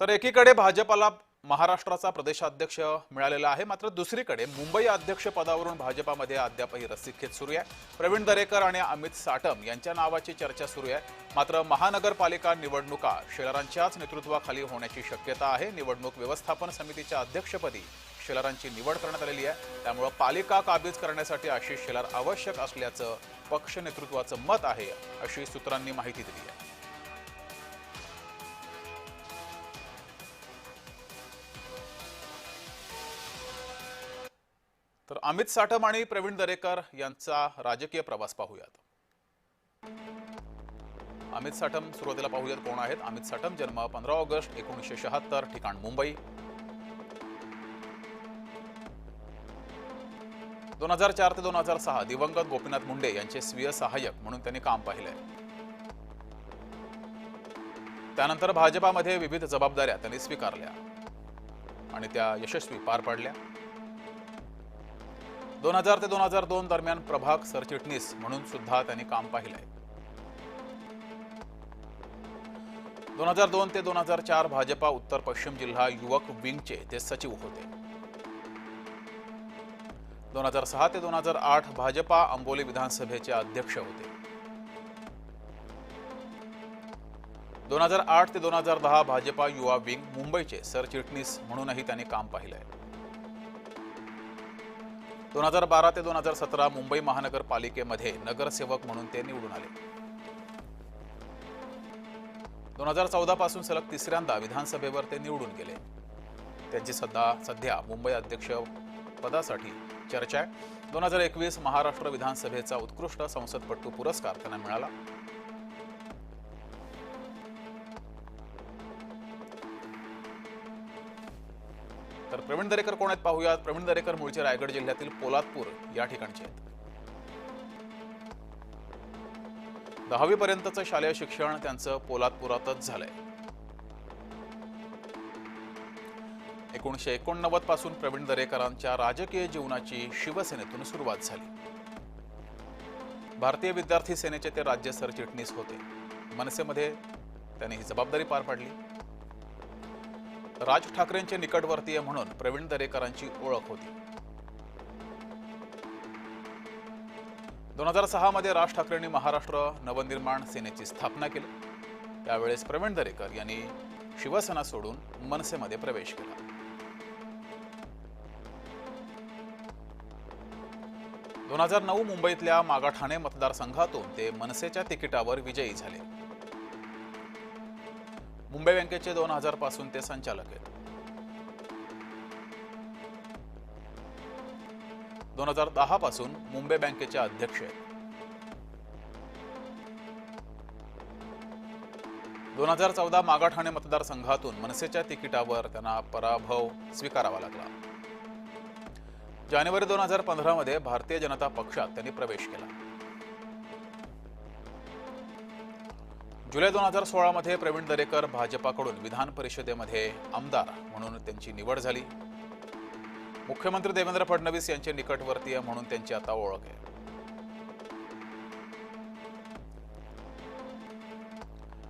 तर एकीकडे भाजपाला महाराष्ट्राचा प्रदेशाध्यक्ष मिळालेला आहे मात्र दुसरीकडे मुंबई अध्यक्ष पदावरून भाजपामध्ये अद्यापही रस्सीखेच सुरू आहे. प्रवीण दरेकर आणि अमित साटम यांच्या नावाची चर्चा सुरू आहे. मात्र महानगरपालिका निवडणुका शेलारांच्याच नेतृत्वाखाली होण्याची शक्यता आहे. निवडणूक व्यवस्थापन समितीच्या अध्यक्षपदी शेलारांची निवड करण्यात आलेली आहे. त्यामुळं पालिका काबीज करण्यासाठी आशिष शेलार आवश्यक असल्याचं पक्ष नेतृत्वाचं मत आहे अशी सूत्रांनी माहिती दिली आहे. तर अमित साठम आणि प्रवीण दरेकर यांचा राजकीय प्रवास पाहूयात. अमित साठम सुरुवातीला पाहूयात कोण आहेत. अमित साठम जन्म पंधरा ऑगस्ट एकोणीसशे शहात्तर ठिकाण मुंबई. दोन हजार चार ते दोन हजार सहा दिवंगत गोपीनाथ मुंडे यांचे स्वीय सहाय्यक म्हणून त्यांनी काम पाहिलंय. त्यानंतर भाजपामध्ये विविध जबाबदाऱ्या त्यांनी स्वीकारल्या. आणि त्या यशस्वी पार पाडल्या. दोन हजार ते दोन हजार दोन दरम्यान प्रभाग सरचिटणीस म्हणून सुद्धा त्यांनी काम पाहिलंय. दोन हजार दोन ते दोन हजार चार भाजपा उत्तर पश्चिम जिल्हा युवक विंगचे ते सचिव होते. दोन हजार सहा ते दोन हजार आठ भाजपा अंबोली विधानसभेचे अध्यक्ष होते. दोन हजार आठ ते दोन हजार दहा भाजपा युवा विंग मुंबईचे सरचिटणीस म्हणूनही त्यांनी काम पाहिलंय. दोन हजार बारा ते दोन हजार सतरा मुंबई महानगरपालिकेमध्ये नगरसेवक म्हणून ते निवडून आले. दोन हजार चौदा पासून सलग तिसऱ्यांदा विधानसभेवर ते निवडून गेले. त्यांची सध्या सध्या मुंबई अध्यक्ष पदासाठी चर्चा आहे. दोन हजार एकवीस महाराष्ट्र विधानसभेचा उत्कृष्ट संसदपटू पुरस्कार त्यांना मिळाला. तर प्रवीण दरेकर कोण आहेत पाहूयात. प्रवीण दरेकर मूळचे रायगड जिल्ह्यातील पोलादपूर या ठिकाणचे आहेत. दहावी पर्यंतचं शालेय शिक्षण त्यांचं पोलादपुरातच झालंय. एकोणीशे एकोणनव्वदपासून प्रवीण दरेकरांच्या राजकीय जीवनाची शिवसेनेतून सुरुवात झाली. भारतीय विद्यार्थी सेनेचे ते राज्य सरचिटणीस होते. मनसेमध्ये त्यांनी ही जबाबदारी पार पाडली. राज ठाकरेंचे निकटवर्तीय म्हणून प्रवीण दरेकरांची ओळख होती. दोन हजार सहामध्ये राज ठाकरेंनी महाराष्ट्र नवनिर्माण सेनेची स्थापना केली. त्यावेळेस प्रवीण दरेकर यांनी शिवसेना सोडून मनसेमध्ये प्रवेश केला. दोन हजार नऊ मुंबईतल्या मागाठाणे मतदारसंघातून ते मनसेच्या तिकिटावर विजयी झाले. मुंबई बँकेचे दोन हजारपासून ते संचालक आहेत. दोन हजार दहा पासून मुंबई बँकेचे अध्यक्ष आहेत. दोन हजार चौदा मागाठाणे मतदारसंघातून मनसेच्या तिकिटावर त्यांना पराभव स्वीकारावा लागला. जानेवारी दोन हजार पंधरामध्ये भारतीय जनता पक्षात त्यांनी प्रवेश केला. जुलै दोन हजार सोळामध्ये प्रवीण दरेकर भाजपाकडून विधान परिषदेमध्ये आमदार म्हणून त्यांची निवड झाली. मुख्यमंत्री देवेंद्र फडणवीस यांचे निकटवर्तीय म्हणून त्यांची आता ओळख आहे.